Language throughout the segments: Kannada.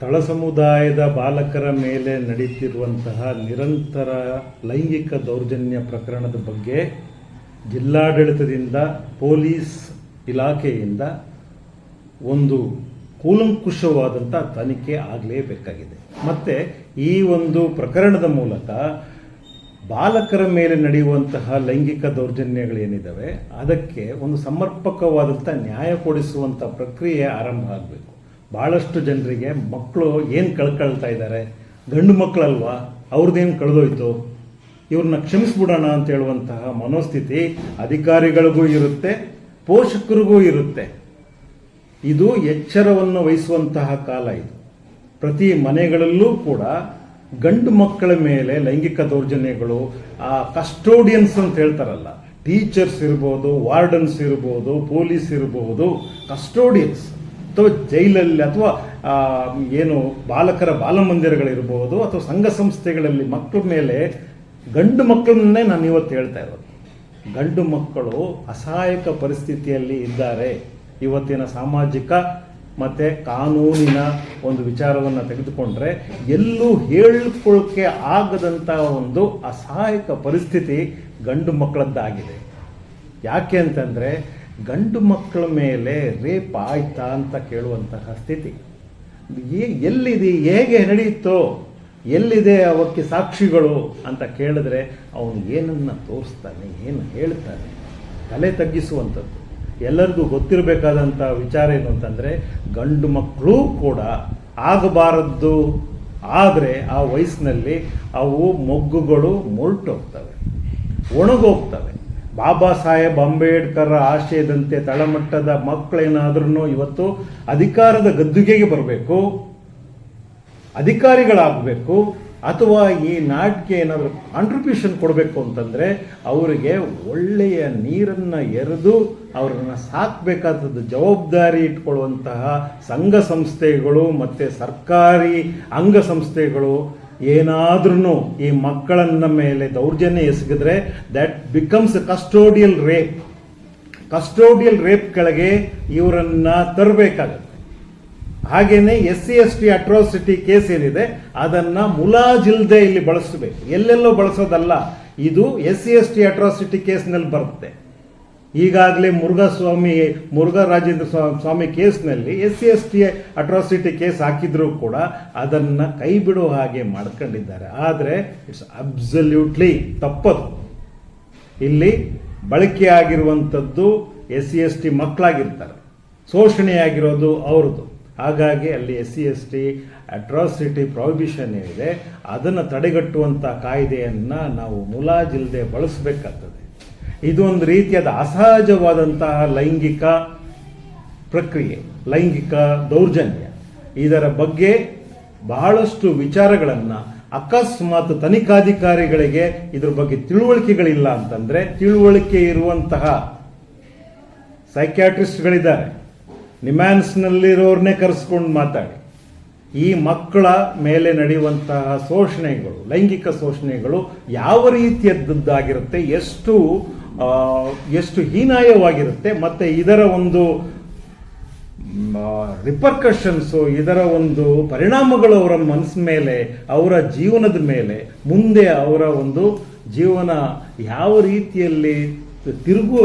ತಳ ಸಮುದಾಯದ ಬಾಲಕರ ಮೇಲೆ ನಡೀತಿರುವಂತಹ ನಿರಂತರ ಲೈಂಗಿಕ ದೌರ್ಜನ್ಯ ಪ್ರಕರಣದ ಬಗ್ಗೆ ಜಿಲ್ಲಾಡಳಿತದಿಂದ ಪೊಲೀಸ್ ಇಲಾಖೆಯಿಂದ ಒಂದು ಕೂಲಂಕುಷವಾದಂಥ ತನಿಖೆ ಆಗಲೇಬೇಕಾಗಿದೆ. ಮತ್ತು ಈ ಒಂದು ಪ್ರಕರಣದ ಮೂಲಕ ಬಾಲಕರ ಮೇಲೆ ನಡೆಯುವಂತಹ ಲೈಂಗಿಕ ದೌರ್ಜನ್ಯಗಳೇನಿದ್ದಾವೆ ಅದಕ್ಕೆ ಒಂದು ಸಮರ್ಪಕವಾದಂಥ ನ್ಯಾಯ ಕೊಡಿಸುವಂಥ ಪ್ರಕ್ರಿಯೆ ಆರಂಭ ಆಗಬೇಕು. ಭಾಳಷ್ಟು ಜನರಿಗೆ ಮಕ್ಕಳು ಏನು ಕಳ್ಕೊಳ್ತಾ ಇದ್ದಾರೆ ಗಂಡು ಮಕ್ಕಳಲ್ವಾ? ಅವ್ರದ್ದೇನು ಕಳೆದೋಯ್ತು? ಇವ್ರನ್ನ ಕ್ಷಮಿಸ್ಬಿಡೋಣ ಅಂತ ಹೇಳುವಂತಹ ಮನೋಸ್ಥಿತಿ ಅಧಿಕಾರಿಗಳಿಗೂ ಇರುತ್ತೆ, ಪೋಷಕರಿಗೂ ಇರುತ್ತೆ. ಇದು ಎಚ್ಚರವನ್ನು ವಹಿಸುವಂತಹ ಕಾಲ ಇದು. ಪ್ರತಿ ಮನೆಗಳಲ್ಲೂ ಕೂಡ ಗಂಡು ಮಕ್ಕಳ ಮೇಲೆ ಲೈಂಗಿಕ ದೌರ್ಜನ್ಯಗಳು, ಆ ಕಸ್ಟೋಡಿಯನ್ಸ್ ಅಂತ ಹೇಳ್ತಾರಲ್ಲ, ಟೀಚರ್ಸ್ ಇರ್ಬೋದು, ವಾರ್ಡನ್ಸ್ ಇರ್ಬೋದು, ಪೊಲೀಸ್ ಇರ್ಬೋದು, ಕಸ್ಟೋಡಿಯನ್ಸ್. ಅಥವಾ ಜೈಲಲ್ಲಿ ಅಥವಾ ಏನು ಬಾಲಕರ ಬಾಲಮಂದಿರಗಳಿರ್ಬೋದು ಅಥವಾ ಸಂಘ ಸಂಸ್ಥೆಗಳಲ್ಲಿ ಮಕ್ಕಳ ಮೇಲೆ ಗಂಡು ಮಕ್ಕಳನ್ನೇ ನಾನು ಇವತ್ತು ಹೇಳ್ತಾ ಇರೋದು. ಗಂಡು ಮಕ್ಕಳು ಅಸಹಾಯಕ ಪರಿಸ್ಥಿತಿಯಲ್ಲಿ ಇದ್ದಾರೆ. ಇವತ್ತಿನ ಸಾಮಾಜಿಕ ಮತ್ತು ಕಾನೂನಿನ ಒಂದು ವಿಚಾರವನ್ನು ತೆಗೆದುಕೊಂಡ್ರೆ ಎಲ್ಲೂ ಹೇಳ್ಕೊಳ್ಳೋಕ್ಕೆ ಆಗದಂಥ ಒಂದು ಅಸಹಾಯಕ ಪರಿಸ್ಥಿತಿ ಗಂಡು ಮಕ್ಕಳದ್ದಾಗಿದೆ. ಯಾಕೆ ಅಂತಂದರೆ ಗಂಡು ಮಕ್ಕಳ ಮೇಲೆ ರೇಪ್ ಆಯ್ತಾ ಅಂತ ಕೇಳುವಂತಹ ಸ್ಥಿತಿ. ಎಲ್ಲಿದೆ, ಹೇಗೆ ನಡೆಯಿತು, ಎಲ್ಲಿದೆ ಅವಕ್ಕೆ ಸಾಕ್ಷಿಗಳು ಅಂತ ಕೇಳಿದ್ರೆ ಅವನು ಏನನ್ನ ತೋರಿಸ್ತಾನೆ, ಏನು ಹೇಳ್ತಾನೆ, ತಲೆ ತಗ್ಗಿಸುವಂಥದ್ದು. ಎಲ್ಲರಿಗೂ ಗೊತ್ತಿರಬೇಕಾದಂಥ ವಿಚಾರ ಏನು ಅಂತಂದರೆ, ಗಂಡು ಮಕ್ಕಳು ಕೂಡ ಆಗಬಾರದ್ದು, ಆದರೆ ಆ ವಯಸ್ಸಿನಲ್ಲಿ ಅವು ಮೊಗ್ಗುಗಳು ಮೊರಟೋಗ್ತವೆ, ಒಣಗೋಗ್ತವೆ. ಬಾಬಾ ಸಾಹೇಬ್ ಅಂಬೇಡ್ಕರ್ ಆಶಯದಂತೆ ತಳಮಟ್ಟದ ಮಕ್ಕಳೇನಾದ್ರೂ ಇವತ್ತು ಅಧಿಕಾರದ ಗದ್ದುಗೆಗೆ ಬರಬೇಕು, ಅಧಿಕಾರಿಗಳಾಗಬೇಕು, ಅಥವಾ ಈ ನಾಟಕ್ಕೆ ಏನಾದರೂ ಕಾಂಟ್ರಿಬ್ಯೂಷನ್ ಕೊಡಬೇಕು ಅಂತಂದರೆ ಅವರಿಗೆ ಒಳ್ಳೆಯ ನೀರನ್ನು ಎರೆದು ಅವರನ್ನು ಸಾಕಬೇಕಾದದ್ದು ಜವಾಬ್ದಾರಿ ಇಟ್ಕೊಳ್ಳುವಂತಹ ಸಂಘ ಸಂಸ್ಥೆಗಳು ಮತ್ತು ಸರ್ಕಾರಿ ಅಂಗಸಂಸ್ಥೆಗಳು ಏನಾದ್ರೂ ಈ ಮಕ್ಕಳನ್ನ ಮೇಲೆ ದೌರ್ಜನ್ಯ ಎಸಗಿದ್ರೆ that becomes custodial rape custodial rape ಕೆಳಗೆ ಇವರನ್ನ ತರಬೇಕಾಗುತ್ತೆ. ಹಾಗೇನೆ S C S T atrocity case ಏನಿದೆ, ಅದನ್ನ ಮುಲಾಜಿಲ್ದೆ ಇಲ್ಲಿ ಬಳಸಬೇಕು. ಎಲ್ಲೆಲ್ಲೋ ಬಳಸೋದಲ್ಲ. ಇದು S C S T atrocity ಕೇಸ್ನಲ್ಲಿ ಬರುತ್ತೆ. ಈಗಾಗಲೇ ಮುರುಘಾಸ್ವಾಮಿ, ಮುರುಘಾ ರಾಜೇಂದ್ರ ಸ್ವಾ- ಸ್ವಾಮಿ ಕೇಸ್ನಲ್ಲಿ S C, S T atrocity case ಹಾಕಿದ್ರೂ ಕೂಡ ಅದನ್ನು ಕೈ ಬಿಡೋ ಹಾಗೆ ಮಾಡ್ಕೊಂಡಿದ್ದಾರೆ. ಆದರೆ ಇಟ್ಸ್ ಅಬ್ಸಲ್ಯೂಟ್ಲಿ ತಪ್ಪದು. ಇಲ್ಲಿ ಬಳಕೆಯಾಗಿರುವಂಥದ್ದು ಎಸ್ ಸಿ, ಎಸ್ ಟಿ ಮಕ್ಕಳಾಗಿರ್ತಾರೆ ಶೋಷಣೆಯಾಗಿರೋದು ಅವ್ರದ್ದು. ಹಾಗಾಗಿ ಅಲ್ಲಿ S C, S T atrocity prohibition ಏನಿದೆ, ಅದನ್ನು ತಡೆಗಟ್ಟುವಂಥ ಕಾಯ್ದೆಯನ್ನು ನಾವು ಮುಲಾಜಿಲ್ಲದೆ ಬಳಸಬೇಕಾಗ್ತದೆ. ಇದು ಒಂದು ರೀತಿಯಾದ ಅಸಹಜವಾದಂತಹ ಲೈಂಗಿಕ ಪ್ರಕ್ರಿಯೆ, ಲೈಂಗಿಕ ದೌರ್ಜನ್ಯ. ಇದರ ಬಗ್ಗೆ ಬಹಳಷ್ಟು ವಿಚಾರಗಳನ್ನು ಅಕಸ್ಮಾತ್ ತನಿಖಾಧಿಕಾರಿಗಳಿಗೆ ಇದ್ರ ಬಗ್ಗೆ ತಿಳುವಳಿಕೆಗಳಿಲ್ಲ ಅಂತಂದ್ರೆ ತಿಳುವಳಿಕೆ ಇರುವಂತಹ ಸೈಕ್ಯಾಟ್ರಿಸ್ಟ್ಗಳಿದ್ದಾರೆ. ನಿಮ್ಯಾನ್ಸ್ನಲ್ಲಿರೋರನ್ನೇ ಕರೆಸ್ಕೊಂಡು ಮಾತಾಡಿ. ಈ ಮಕ್ಕಳ ಮೇಲೆ ನಡೆಯುವಂತಹ ಶೋಷಣೆಗಳು, ಲೈಂಗಿಕ ಶೋಷಣೆಗಳು ಯಾವ ರೀತಿಯದ್ದಾಗಿರುತ್ತೆ ಎಷ್ಟು ಎಷ್ಟು ಹೀನಾಯವಾಗಿರುತ್ತೆ, ಮತ್ತು ಇದರ ಒಂದು ರಿಪರ್ಕಷನ್ಸು ಇದರ ಒಂದು ಪರಿಣಾಮಗಳು ಅವರ ಮನಸ್ಸು ಮೇಲೆ, ಅವರ ಜೀವನದ ಮೇಲೆ, ಮುಂದೆ ಅವರ ಒಂದು ಜೀವನ ಯಾವ ರೀತಿಯಲ್ಲಿ ತಿರುಗು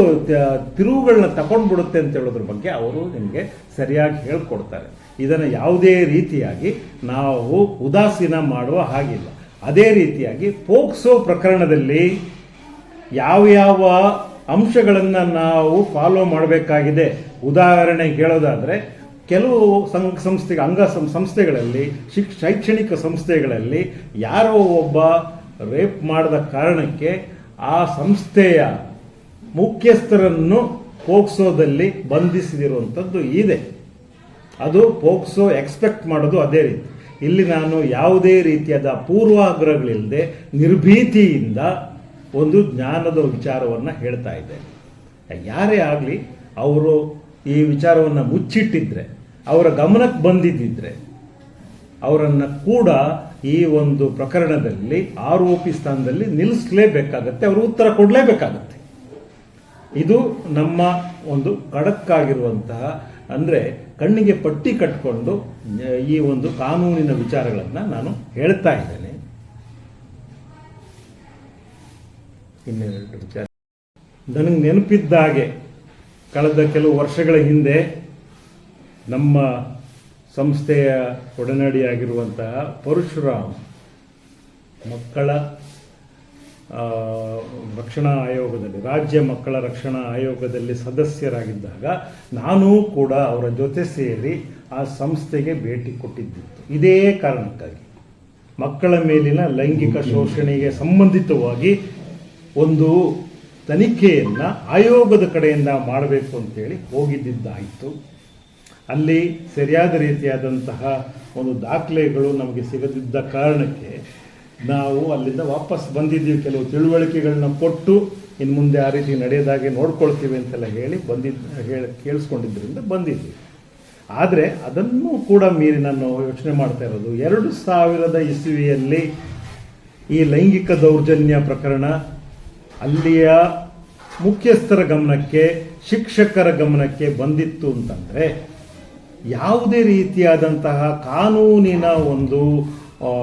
ತಿರುವುಗಳನ್ನ ತಗೊಂಡ್ಬಿಡುತ್ತೆ ಅಂತ ಹೇಳೋದ್ರ ಬಗ್ಗೆ ಅವರು ನಿಮಗೆ ಸರಿಯಾಗಿ ಹೇಳ್ಕೊಡ್ತಾರೆ. ಇದನ್ನು ಯಾವುದೇ ರೀತಿಯಾಗಿ ನಾವು ಉದಾಸೀನ ಮಾಡುವ ಹಾಗಿಲ್ಲ. ಅದೇ ರೀತಿಯಾಗಿ ಪೋಕ್ಸೋ ಪ್ರಕರಣದಲ್ಲಿ ಯಾವ ಯಾವ ಅಂಶಗಳನ್ನು ನಾವು ಫಾಲೋ ಮಾಡಬೇಕಾಗಿದೆ. ಉದಾಹರಣೆ ಹೇಳೋದಾದರೆ, ಕೆಲವು ಸಂಘ ಸಂಸ್ಥೆ ಅಂಗ ಸಂಸ್ಥೆಗಳಲ್ಲಿ, ಶಿಕ್, ಶೈಕ್ಷಣಿಕ ಸಂಸ್ಥೆಗಳಲ್ಲಿ ಯಾರೋ ಒಬ್ಬ ರೇಪ್ ಮಾಡಿದ ಕಾರಣಕ್ಕೆ ಆ ಸಂಸ್ಥೆಯ ಮುಖ್ಯಸ್ಥರನ್ನು ಪೋಕ್ಸೋದಲ್ಲಿ ಬಂಧಿಸಿದಿರುವಂಥದ್ದು ಇದೆ. ಅದು ಪೋಕ್ಸೋ ಎಕ್ಸ್ಪೆಕ್ಟ್ ಮಾಡೋದು ಅದೇ ರೀತಿ. ಇಲ್ಲಿ ನಾನು ಯಾವುದೇ ರೀತಿಯಾದ ಪೂರ್ವಾಗ್ರಹಗಳಿಲ್ಲದೆ ನಿರ್ಭೀತಿಯಿಂದ ಒಂದು ಜ್ಞಾನದ ವಿಚಾರವನ್ನು ಹೇಳ್ತಾ ಇದೆ ಯಾರೇ ಆಗಲಿ, ಅವರು ಈ ವಿಚಾರವನ್ನು ಮುಚ್ಚಿಟ್ಟಿದ್ರೆ, ಅವರ ಗಮನಕ್ಕೆ ಬಂದಿದ್ದಿದ್ರೆ, ಅವರನ್ನು ಕೂಡ ಈ ಒಂದು ಪ್ರಕರಣದಲ್ಲಿ, ಆರೋಪಿ ಸ್ಥಾನದಲ್ಲಿ ನಿಲ್ಲಿಸಲೇಬೇಕಾಗತ್ತೆ, ಅವರು ಉತ್ತರ ಕೊಡಲೇಬೇಕಾಗತ್ತೆ. ಇದು ನಮ್ಮ ಒಂದು ಕಡಕ್ಕಾಗಿರುವಂತಹ ಅಂದರೆ ಕಣ್ಣಿಗೆ ಪಟ್ಟಿ ಕಟ್ಕೊಂಡು, ಈ ಒಂದು ಕಾನೂನಿನ ವಿಚಾರಗಳನ್ನು ನಾನು ಹೇಳ್ತಾ ಇದ್ದೇನೆ. ಇನ್ನೆರಡು ವಿಚಾರ. ನನಗೆ ನೆನಪಿದ್ದ ಹಾಗೆ ಕಳೆದ ಕೆಲವು ವರ್ಷಗಳ ಹಿಂದೆ ನಮ್ಮ ಸಂಸ್ಥೆಯ ಒಡನಾಡಿಯಾಗಿರುವಂತಹ ಪರಶುರಾಮ್ ಮಕ್ಕಳ ರಕ್ಷಣಾ ಆಯೋಗದಲ್ಲಿ, ರಾಜ್ಯ ಮಕ್ಕಳ ರಕ್ಷಣಾ ಆಯೋಗದಲ್ಲಿ ಸದಸ್ಯರಾಗಿದ್ದಾಗ ನಾನೂ ಕೂಡ ಅವರ ಜೊತೆ ಸೇರಿ ಆ ಸಂಸ್ಥೆಗೆ ಭೇಟಿ ಕೊಟ್ಟಿದ್ದಿತ್ತು. ಇದೇ ಕಾರಣಕ್ಕಾಗಿ ಮಕ್ಕಳ ಮೇಲಿನ ಲೈಂಗಿಕ ಶೋಷಣೆಗೆ ಸಂಬಂಧಿತವಾಗಿ ಒಂದು ತನಿಖೆಯನ್ನು ಆಯೋಗದ ಕಡೆಯಿಂದ ಮಾಡಬೇಕು ಅಂತೇಳಿ ಹೋಗಿದ್ದಿದ್ದಾಯಿತು. ಅಲ್ಲಿ ಸರಿಯಾದ ರೀತಿಯಾದಂತಹ ಒಂದು ದಾಖಲೆಗಳು ನಮಗೆ ಸಿಗದಿದ್ದ ಕಾರಣಕ್ಕೆ ನಾವು ಅಲ್ಲಿಂದ ವಾಪಸ್ ಬಂದಿದ್ದೀವಿ. ಕೆಲವು ತಿಳುವಳಿಕೆಗಳನ್ನ ಕೊಟ್ಟು ಇನ್ನು ಮುಂದೆ ಆ ರೀತಿ ನಡೆಯದಾಗೆ ನೋಡ್ಕೊಳ್ತೀವಿ ಅಂತೆಲ್ಲ ಹೇಳಿ ಬಂದಿದ್ದ ಹೇಳಿ ಕೇಳಿಸ್ಕೊಂಡಿದ್ದರಿಂದ ಬಂದಿದ್ವಿ ಆದರೆ ಅದನ್ನು ಕೂಡ ಮೀರಿ ನಾನು ಯೋಚನೆ ಮಾಡ್ತಾ ಇರೋದು, ಎರಡು ಸಾವಿರದ ಇಸುವಿಯಲ್ಲಿ ಈ ಲೈಂಗಿಕ ದೌರ್ಜನ್ಯ ಪ್ರಕರಣ ಅಲ್ಲಿಯ ಮುಖ್ಯಸ್ಥರ ಗಮನಕ್ಕೆ, ಶಿಕ್ಷಕರ ಗಮನಕ್ಕೆ ಬಂದಿತ್ತು ಅಂತಂದರೆ, ಯಾವುದೇ ರೀತಿಯಾದಂತಹ ಕಾನೂನಿನ ಒಂದು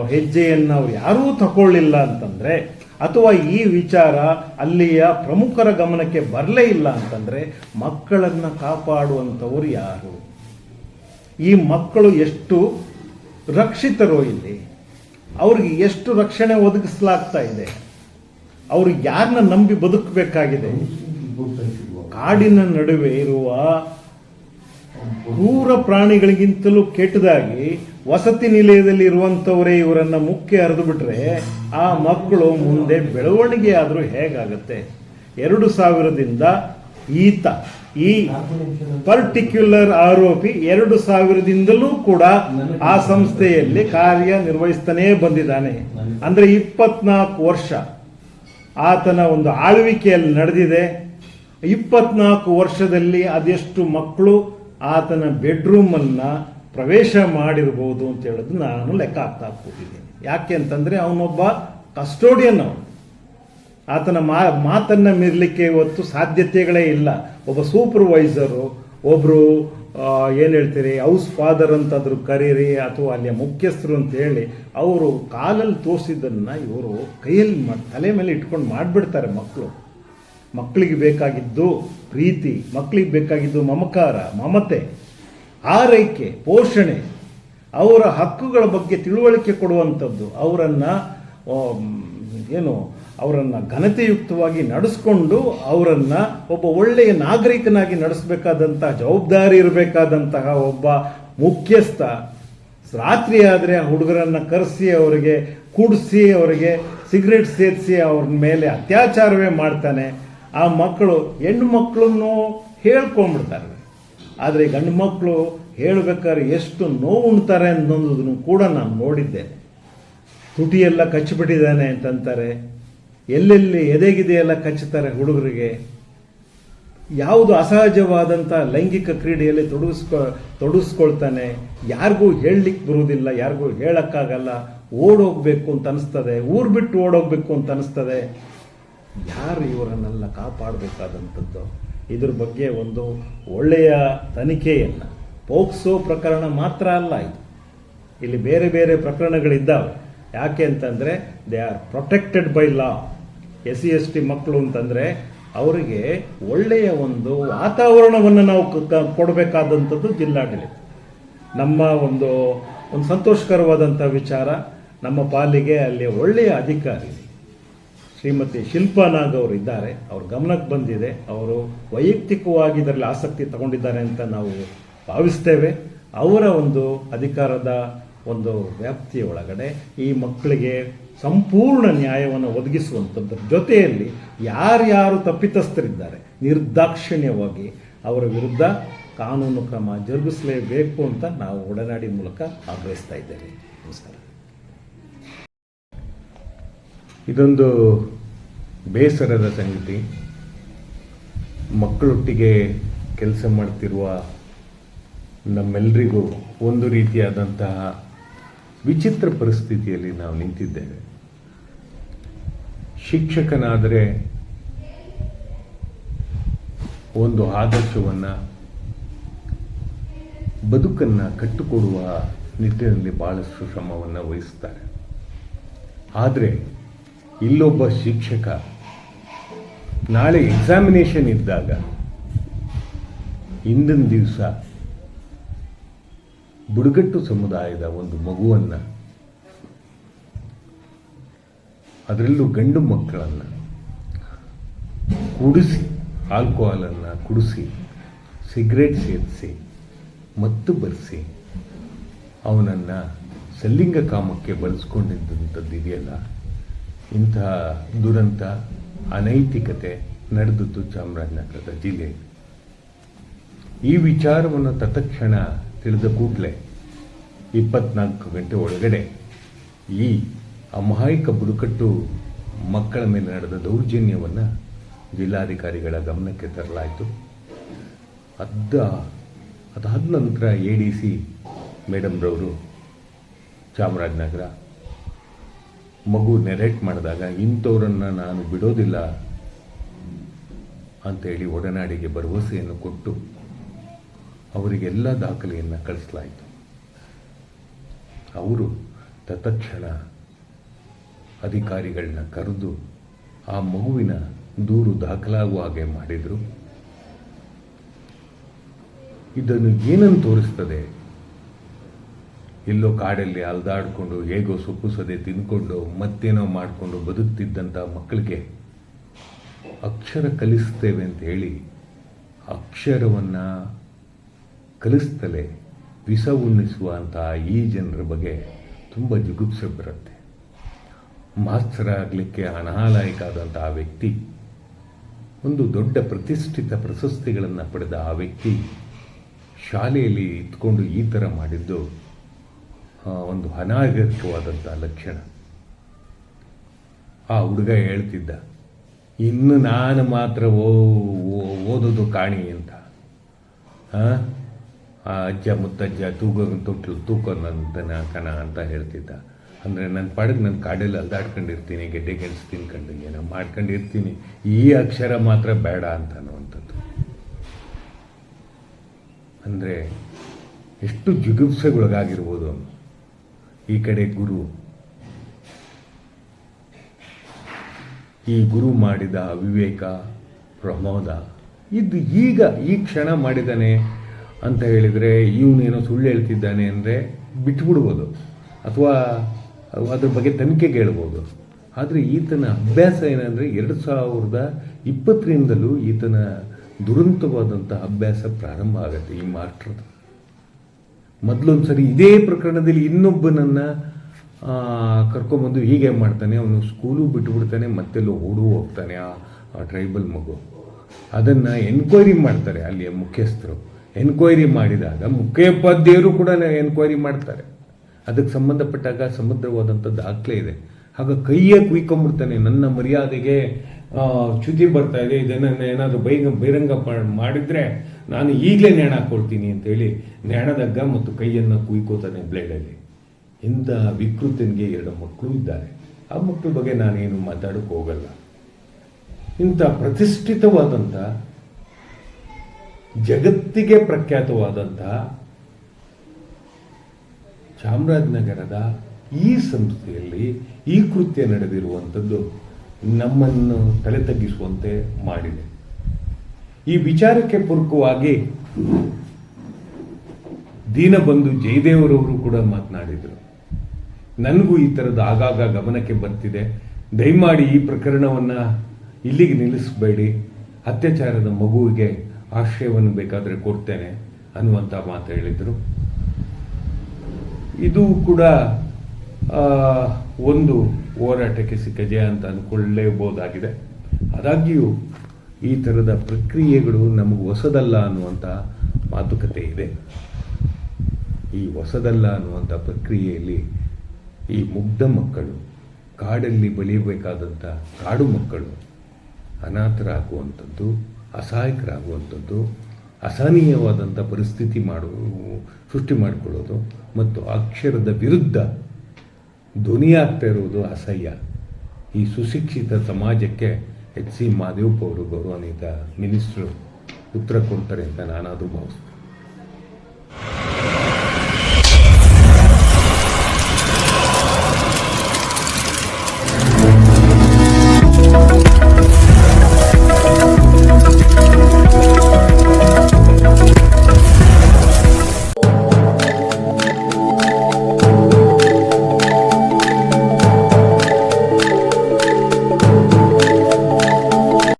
ಹೆಜ್ಜೆಯನ್ನು ಅವ್ರು ಯಾರೂ ತಗೊಳ್ಳಿಲ್ಲ ಅಂತಂದರೆ, ಅಥವಾ ಈ ವಿಚಾರ ಅಲ್ಲಿಯ ಪ್ರಮುಖರ ಗಮನಕ್ಕೆ ಬರಲೇ ಇಲ್ಲ ಅಂತಂದರೆ, ಮಕ್ಕಳನ್ನು ಕಾಪಾಡುವಂಥವ್ರು ಯಾರು? ಈ ಮಕ್ಕಳು ಎಷ್ಟು ರಕ್ಷಿತರು ಇಲ್ಲಿ? ಅವ್ರಿಗೆ ಎಷ್ಟು ರಕ್ಷಣೆ ಒದಗಿಸಲಾಗ್ತಾ ಇದೆ? ಅವ್ರು ಯಾರನ್ನ ನಂಬಿ ಬದುಕಬೇಕಾಗಿದೆ? ಕಾಡಿನ ನಡುವೆ ಇರುವ ಕ್ರೂರ ಪ್ರಾಣಿಗಳಿಗಿಂತಲೂ ಕೆಟ್ಟದಾಗಿ ವಸತಿ ನಿಲಯದಲ್ಲಿ ಇರುವಂಥವರೇ ಇವರನ್ನ ಮುಖ್ಯ ಹರಿದು ಬಿಟ್ರೆ ಆ ಮಕ್ಕಳು ಮುಂದೆ ಬೆಳವಣಿಗೆ ಆದರೂ ಹೇಗಾಗತ್ತೆ? ಎರಡು ಸಾವಿರದಿಂದ ಈತ, ಈ ಪರ್ಟಿಕ್ಯುಲರ್ ಆರೋಪಿ ಎರಡು ಸಾವಿರದಿಂದಲೂ ಕೂಡ ಆ ಸಂಸ್ಥೆಯಲ್ಲಿ ಕಾರ್ಯ ನಿರ್ವಹಿಸ್ತಾನೇ ಬಂದಿದ್ದಾನೆ. ಅಂದ್ರೆ ಇಪ್ಪತ್ನಾಲ್ಕು ವರ್ಷ. ಆತನ ಒಂದು ಆಳ್ವಿಕೆಯಲ್ಲಿ ನಡೆದಿದೆ. ಇಪ್ಪತ್ನಾಲ್ಕು ವರ್ಷದಲ್ಲಿ ಅದೆಷ್ಟು ಮಕ್ಕಳು ಆತನ ಬೆಡ್ರೂಮನ್ನು ಪ್ರವೇಶ ಮಾಡಿರ್ಬೋದು ಅಂತ ಹೇಳೋದು ನಾನು ಲೆಕ್ಕ ಹಾಕ್ತಾ ಕೂತಿದ್ದೀನಿ. ಯಾಕೆ ಅಂತಂದರೆ ಅವನೊಬ್ಬ ಕಸ್ಟೋಡಿಯನ್ ಅವನು. ಆತನ ಮಾ, ಮಾತನ್ನು ಮೀರಲಿಕ್ಕೆ ಇವತ್ತು ಸಾಧ್ಯತೆಗಳೇ ಇಲ್ಲ. ಒಬ್ಬ ಸೂಪರ್ವೈಸರು ಒಬ್ಬರು ಏನು ಹೇಳ್ತೀರಿ? ಹೌಸ್ ಫಾದರ್ ಅಂತಾದರೂ ಕರೀರಿ ಅಥವಾ ಅಲ್ಲಿಯ ಮುಖ್ಯಸ್ಥರು ಅಂತ ಹೇಳಿ ಅವರು ಕಾಲಲ್ಲಿ ತೋರಿಸಿದ್ದನ್ನು ಇವರು ಕೈಯಲ್ಲಿ ತಲೆ ಮೇಲೆ ಇಟ್ಕೊಂಡು ಮಾಡಿಬಿಡ್ತಾರೆ ಮಕ್ಕಳು ಮಕ್ಕಳಿಗೆ ಬೇಕಾಗಿದ್ದು ಪ್ರೀತಿ ಮಕ್ಕಳಿಗೆ ಬೇಕಾಗಿದ್ದು ಮಮಕಾರ, ಮಮತೆ, ಆರೈಕೆ, ಪೋಷಣೆ, ಅವರ ಹಕ್ಕುಗಳ ಬಗ್ಗೆ ತಿಳುವಳಿಕೆ ಕೊಡುವಂಥದ್ದು. ಅವರನ್ನು ಏನು ಅವರನ್ನು ಘನತೆಯುಕ್ತವಾಗಿ ನಡೆಸ್ಕೊಂಡು ಅವರನ್ನು ಒಬ್ಬ ಒಳ್ಳೆಯ ನಾಗರಿಕನಾಗಿ ನಡೆಸಬೇಕಾದಂತಹ ಜವಾಬ್ದಾರಿ ಇರಬೇಕಾದಂತಹ ಒಬ್ಬ ಮುಖ್ಯಸ್ಥ. ರಾತ್ರಿ ಆದರೆ ಹುಡುಗರನ್ನು ಕರೆಸಿ ಅವರಿಗೆ, ಕುಡಿಸಿ ಅವರಿಗೆ, ಸಿಗರೇಟ್ ಸೇರಿಸಿ ಅವ್ರ ಮೇಲೆ ಅತ್ಯಾಚಾರವೇ ಮಾಡ್ತಾನೆ. ಆ ಮಕ್ಕಳು ಹೆಣ್ಣು ಮಕ್ಕಳನ್ನು ಹೇಳ್ಕೊಂಡ್ಬಿಡ್ತಾರೆ. ಆದರೆ ಗಂಡು ಮಕ್ಕಳು ಹೇಳಬೇಕಾದ್ರೆ ಎಷ್ಟು ನೋವು ಉಣ್ತಾರೆ ಅನ್ನೋದನ್ನು ಕೂಡ ನಾನು ನೋಡಿದ್ದೇನೆ. ತುಟಿಯೆಲ್ಲ ಕಚ್ಚಿಬಿಟ್ಟಿದ್ದಾನೆ ಅಂತಂತಾರೆ. ಎಲ್ಲೆಲ್ಲಿ ಎದೆಗಿದೆಯೆಲ್ಲ ಕಚ್ಚುತ್ತಾರೆ ಹುಡುಗರಿಗೆ. ಯಾವುದು ಅಸಹಜವಾದಂಥ ಲೈಂಗಿಕ ಕ್ರೀಡೆಯಲ್ಲಿ ತೊಡಗಿಸ್ಕೊ, ತೊಡಗಿಸ್ಕೊಳ್ತಾನೆ. ಯಾರಿಗೂ ಹೇಳಲಿಕ್ಕೆ ಬರುವುದಿಲ್ಲ, ಯಾರಿಗೂ ಹೇಳೋಕ್ಕಾಗಲ್ಲ. ಓಡೋಗ್ಬೇಕು ಅಂತ ಅನಿಸ್ತದೆ. ಊರು ಬಿಟ್ಟು ಓಡೋಗ್ಬೇಕು ಅಂತ ಅನಿಸ್ತದೆ. ಯಾರು ಇವರನ್ನೆಲ್ಲ ಕಾಪಾಡಬೇಕಾದಂಥದ್ದು? ಇದ್ರ ಬಗ್ಗೆ ಒಂದು ಒಳ್ಳೆಯ ತನಿಖೆಯನ್ನು. ಪೋಕ್ಸೋ ಪ್ರಕರಣ ಮಾತ್ರ ಅಲ್ಲ ಇದು. ಇಲ್ಲಿ ಬೇರೆ ಬೇರೆ ಪ್ರಕರಣಗಳಿದ್ದಾವೆ. ಯಾಕೆ ಅಂತಂದರೆ they are protected by law S C S T ಮಕ್ಕಳು ಅಂತಂದರೆ ಅವರಿಗೆ ಒಳ್ಳೆಯ ಒಂದು ವಾತಾವರಣವನ್ನು ನಾವು ಕೊಡಬೇಕಾದಂಥದ್ದು ಜಿಲ್ಲಾಡಳಿತ. ನಮ್ಮ ಒಂದು ಒಂದು ಸಂತೋಷಕರವಾದಂಥ ವಿಚಾರ, ನಮ್ಮ ಪಾಲಿಗೆ ಅಲ್ಲಿ ಒಳ್ಳೆಯ ಅಧಿಕಾರಿ ಶ್ರೀಮತಿ ಶಿಲ್ಪಾ ನಾಗ್ ಅವರು ಇದ್ದಾರೆ. ಅವ್ರ ಗಮನಕ್ಕೆ ಬಂದಿದೆ. ಅವರು ವೈಯಕ್ತಿಕವಾಗಿ ಇದರಲ್ಲಿ ಆಸಕ್ತಿ ತಗೊಂಡಿದ್ದಾರೆ ಅಂತ ನಾವು ಭಾವಿಸ್ತೇವೆ. ಅವರ ಒಂದು ಅಧಿಕಾರದ ಒಂದು ವ್ಯಾಪ್ತಿಯ ಒಳಗಡೆ ಈ ಮಕ್ಕಳಿಗೆ ಸಂಪೂರ್ಣ ನ್ಯಾಯವನ್ನು ಒದಗಿಸುವಂಥದ್ದು. ಜೊತೆಯಲ್ಲಿ ಯಾರ್ಯಾರು ತಪ್ಪಿತಸ್ಥರಿದ್ದಾರೆ, ನಿರ್ದಾಕ್ಷಿಣ್ಯವಾಗಿ ಅವರ ವಿರುದ್ಧ ಕಾನೂನು ಕ್ರಮ ಜರುಗಿಸಲೇಬೇಕು ಅಂತ ನಾವು ಒಡನಾಡಿ ಮೂಲಕ ಆಗ್ರಹಿಸ್ತಾ ಇದ್ದೇವೆ. ನಮಸ್ಕಾರ. ಇದೊಂದು ಬೇಸರದ ಸಂಗತಿ. ಮಕ್ಕಳೊಟ್ಟಿಗೆ ಕೆಲಸ ಮಾಡ್ತಿರುವ ನಮ್ಮೆಲ್ಲರಿಗೂ ಒಂದು ರೀತಿಯಾದಂತಹ ವಿಚಿತ್ರ ಪರಿಸ್ಥಿತಿಯಲ್ಲಿ ನಾವು ನಿಂತಿದ್ದೇವೆ. ಶಿಕ್ಷಕನಾದರೆ ಒಂದು ಆದರ್ಶವನ್ನು, ಬದುಕನ್ನು ಕಟ್ಟುಕೊಡುವ ನಿಟ್ಟಿನಲ್ಲಿ ಭಾಳಷ್ಟು ಶ್ರಮವನ್ನು ವಹಿಸ್ತಾರೆ. ಆದರೆ ಇಲ್ಲೊಬ್ಬ ಶಿಕ್ಷಕ ನಾಳೆ ಎಕ್ಸಾಮಿನೇಷನ್ ಇದ್ದಾಗ ಹಿಂದಿನ ದಿವಸ ಬುಡಕಟ್ಟು ಸಮುದಾಯದ ಒಂದು ಮಗುವನ್ನು ಅದರಲ್ಲೂ ಗಂಡು ಮಕ್ಕಳನ್ನು ಕುಡಿಸಿ ಆಲ್ಕೋಹಾಲನ್ನು ಕುಡಿಸಿ ಸಿಗರೇಟ್ ಸೇರಿಸಿ ಮತ್ತು ಬರೆಸಿ, ಅವನನ್ನು ಸಲ್ಲಿಂಗ ಕಾಮಕ್ಕೆ ಬಳಸ್ಕೊಂಡಿದ್ದಂಥದ್ದು ಇದೆಯಲ್ಲ? ಇಂತಹ ದುರಂತ, ಅನೈತಿಕತೆ ನಡೆದದ್ದು ಚಾಮರಾಜನಗರದ ಜಿಲ್ಲೆಯಲ್ಲಿ ಈ ವಿಚಾರವನ್ನು ತತ್ಕ್ಷಣ ತಿಳಿದ ಕೂಡಲೇ ಇಪ್ಪತ್ನಾಲ್ಕು ಗಂಟೆ ಒಳಗಡೆ ಈ ಅಮಾಯಕ ಬುಡಕಟ್ಟು ಮಕ್ಕಳ ಮೇಲೆ ನಡೆದ ದೌರ್ಜನ್ಯವನ್ನು ಜಿಲ್ಲಾಧಿಕಾರಿಗಳ ಗಮನಕ್ಕೆ ತರಲಾಯಿತು. ಅದ ಅದಾದ ನಂತರ ಎ ಡಿ ಸಿ ಮೇಡಮ್ರವರು ಚಾಮರಾಜನಗರ ಮಗು ನೆರೆಟ್ ಮಾಡಿದಾಗ ಇಂಥವ್ರನ್ನು ನಾನು ಬಿಡೋದಿಲ್ಲ ಅಂತೇಳಿ ಒಡನಾಡಿಗೆ ಭರವಸೆಯನ್ನು ಕೊಟ್ಟು ಅವರಿಗೆಲ್ಲ ದಾಖಲೆಯನ್ನು ಕಳಿಸಲಾಯಿತು. ಅವರು ತತ್ಕ್ಷಣ ಅಧಿಕಾರಿಗಳನ್ನ ಕರೆದು ಆ ಮಗುವಿನ ದೂರು ದಾಖಲಾಗುವ ಹಾಗೆ ಮಾಡಿದರು. ಇದನ್ನು ಏನನ್ನು ತೋರಿಸ್ತದೆ? ಎಲ್ಲೋ ಕಾಡಲ್ಲಿ ಅಲ್ದಾಡಿಕೊಂಡು ಹೇಗೋ ಸೊಪ್ಪು ಸದೆ ತಿಂದ್ಕೊಂಡು ಮತ್ತೇನೋ ಮಾಡಿಕೊಂಡು ಬದುಕ್ತಿದ್ದಂಥ ಮಕ್ಕಳಿಗೆ ಅಕ್ಷರ ಕಲಿಸ್ತೇವೆ ಅಂತ ಹೇಳಿ ಅಕ್ಷರವನ್ನು ಕಲಿಸ್ತಲೇ, ವಿಷ ಉಣ್ಣಿಸುವಂತಹ ಈ ಜನರ ಬಗ್ಗೆ ತುಂಬ ಜುಗುಪ್ಸೆ ಬರುತ್ತೆ. ಮಾಸ್ತರ ಆಗಲಿಕ್ಕೆ ಆ ವ್ಯಕ್ತಿ, ಒಂದು ದೊಡ್ಡ ಪ್ರತಿಷ್ಠಿತ ಪ್ರಶಸ್ತಿಗಳನ್ನು ಪಡೆದ ಆ ವ್ಯಕ್ತಿ ಶಾಲೆಯಲ್ಲಿ ಇದ್ಕೊಂಡು ಈ ಥರ ಮಾಡಿದ್ದು ಒಂದು ಅನಾಗರಿಕವಾದಂಥ ಲಕ್ಷಣ. ಆ ಹುಡುಗ ಹೇಳ್ತಿದ್ದ, ಇನ್ನು ನಾನು ಮಾತ್ರ ಓದೋದು ಕಾಣಿ ಅಂತ. ಆ ಅಜ್ಜ ಮುತ್ತಜ್ಜ ತೂಕ ತೊಟ್ಟು ತೂಕ ನನ್ನ ಕಣ ಅಂತ ಹೇಳ್ತಿದ್ದ. ಅಂದರೆ ನನ್ನ ಪಾಡಿಗೆ ನನ್ನ ಕಾಡಲ್ಲಿ ಅಲ್ದಾಡ್ಕೊಂಡಿರ್ತೀನಿ, ಗೆಡ್ಡೆ ಗೆಣಸು ತಿನ್ಕೊಂಡು ಏನೋ ಮಾಡ್ಕೊಂಡಿರ್ತೀನಿ. ಈ ಅಕ್ಷರ ಮಾತ್ರ ಬೇಡ ಅಂತ ಅನ್ನುವಂಥದ್ದು. ಅಂದರೆ ಎಷ್ಟು ಜಿಗುಪ್ಸೆಗೊಳಗಾಗಿರ್ಬೋದು ಅವನು. ಈ ಕಡೆ ಗುರು. ಈ ಗುರು ಮಾಡಿದ ವಿವೇಕ ಪ್ರಮೋದ ಇದು ಈಗ ಈ ಕ್ಷಣ ಮಾಡಿದ್ದಾನೆ ಅಂತ ಹೇಳಿದರೆ, ಇವನೇನೋ ಸುಳ್ಳು ಹೇಳ್ತಿದ್ದಾನೆ ಅಂದರೆ ಬಿಟ್ಬಿಡ್ಬೋದು. ಅಥವಾ ಅದ್ರ ಬಗ್ಗೆ ತನಿಖೆಗೆ ಹೇಳ್ಬೋದು. ಆದರೆ ಈತನ ಅಭ್ಯಾಸ ಏನಂದರೆ ಎರಡು ಸಾವಿರದ ಇಪ್ಪತ್ತರಿಂದಲೂ ಈತನ ದುರಂತವಾದಂಥ ಅಭ್ಯಾಸ ಪ್ರಾರಂಭ ಆಗುತ್ತೆ ಈ ಮಾಸ್ಟ್ರದ್ದು. ಮೊದಲೊಂದು ಸರಿ ಇದೇ ಪ್ರಕರಣದಲ್ಲಿ ಇನ್ನೊಬ್ಬನನ್ನು ಕರ್ಕೊಂಬಂದು ಹೀಗೆ ಮಾಡ್ತಾನೆ, ಅವನು ಸ್ಕೂಲು ಬಿಟ್ಟುಬಿಡ್ತಾನೆ ಮತ್ತೆಲ್ಲೋ ಓಡು ಹೋಗ್ತಾನೆ ಆ ಟ್ರೈಬಲ್ ಮಗು. ಅದನ್ನು ಎನ್ಕ್ವೈರಿ ಮಾಡ್ತಾರೆ ಅಲ್ಲಿಯ ಮುಖ್ಯಸ್ಥರು. ಎನ್ಕ್ವೈರಿ ಮಾಡಿದಾಗ ಮುಖ್ಯೋಪಾಧ್ಯಾಯರು ಕೂಡ ಎನ್ಕ್ವೈರಿ ಮಾಡ್ತಾರೆ. ಅದಕ್ಕೆ ಸಂಬಂಧಪಟ್ಟಾಗ ಸಮುದ್ರವಾದಂಥ ದಾಖಲೆ ಇದೆ. ಆಗ ಕೈಯೇ ಕುಯ್ಕೊಂಡ್ಬಿಡ್ತಾನೆ. ನನ್ನ ಮರ್ಯಾದೆಗೆ ಚ್ಯುತಿ ಬರ್ತಾ ಇದೆ. ಇದನ್ನು ಏನಾದರೂ ಬೈಗ, ಬಹಿರಂಗ ಮಾಡಿದರೆ ನಾನು ಈಗಲೇ ನೇಣ ಹಾಕೊಳ್ತೀನಿ ಅಂತೇಳಿ ನೇಣದಗ್ಗ ಮತ್ತು ಕೈಯನ್ನು ಕುಯ್ಕೋತಾನೆ ಬ್ಲೇಡಲ್ಲಿ ಇಂಥ ವಿಕೃತನಿಗೆ ಎರಡು ಮಕ್ಕಳು ಇದ್ದಾರೆ. ಆ ಮಕ್ಕಳ ಬಗ್ಗೆ ನಾನೇನು ಮಾತಾಡೋಕೆ ಹೋಗಲ್ಲ. ಇಂಥ ಪ್ರತಿಷ್ಠಿತವಾದಂಥ, ಜಗತ್ತಿಗೆ ಪ್ರಖ್ಯಾತವಾದಂಥ ಚಾಮರಾಜನಗರದ ಈ ಸಂಸ್ಥೆಯಲ್ಲಿ ಈ ಕೃತ್ಯ ನಡೆದಿರುವಂಥದ್ದು ನಮ್ಮನ್ನು ತಲೆ ತಗ್ಗಿಸುವಂತೆ ಮಾಡಿದೆ. ಈ ವಿಚಾರಕ್ಕೆ ಪೂರಕವಾಗಿ ದೀನಬಂಧು ಜಯದೇವರವರು ಕೂಡ ಮಾತನಾಡಿದರು. ನನಗೂ ಈ ಥರದ್ದು ಆಗಾಗ ಗಮನಕ್ಕೆ ಬರ್ತಿದೆ. ದಯಮಾಡಿ ಈ ಪ್ರಕರಣವನ್ನು ಇಲ್ಲಿಗೆ ನಿಲ್ಲಿಸಬೇಡಿ. ಅತ್ಯಾಚಾರದ ಮಗುವಿಗೆ ಆಶ್ರಯವನ್ನು ಬೇಕಾದರೆ ಕೊಡ್ತೇನೆ ಅನ್ನುವಂಥ ಮಾತು ಹೇಳಿದರು. ಇದು ಕೂಡ ಒಂದು ಹೋರಾಟಕ್ಕೆ ಸಿಕ್ಕ ಜಯ ಅಂತ ಅಂದ್ಕೊಳ್ಳೇಬಹುದಾಗಿದೆ ಆದಾಗ್ಯೂ, ಈ ಥರದ ಪ್ರಕ್ರಿಯೆಗಳು ನಮಗೆ ಹೊಸದಲ್ಲ ಅನ್ನುವಂಥ ಮಾತುಕತೆ ಇದೆ. ಈ ಹೊಸದಲ್ಲ ಅನ್ನುವಂಥ ಪ್ರಕ್ರಿಯೆಯಲ್ಲಿ ಈ ಮುಗ್ಧ ಮಕ್ಕಳು, ಕಾಡಲ್ಲಿ ಬೆಳೆಯಬೇಕಾದಂಥ ಕಾಡು ಮಕ್ಕಳು, ಅನಾಥರಾಗುವಂಥದ್ದು, ಅಸಹಾಯಕರಾಗುವಂಥದ್ದು ಅಸಹನೀಯವಾದಂಥ ಪರಿಸ್ಥಿತಿ ಮಾಡು, ಸೃಷ್ಟಿ ಮಾಡಿಕೊಳ್ಳೋದು ಮತ್ತು ಅಕ್ಷರದ ವಿರುದ್ಧ ಧ್ವನಿಯಾಗ್ತಾ ಇರುವುದು ಅಸಹ್ಯ. ಈ ಸುಶಿಕ್ಷಿತ ಸಮಾಜಕ್ಕೆ ಎಚ್ ಸಿ ಮಾದೇವಪ್ಪ ಅವರು ಗೌರವಾನ್ವಿತ ಮಿನಿಸ್ಟ್ರು ಉತ್ತರ ಕೊಡ್ತಾರೆ ಅಂತ ನಾನಾದರೂ ಭಾವಿಸ್ತೇನೆ.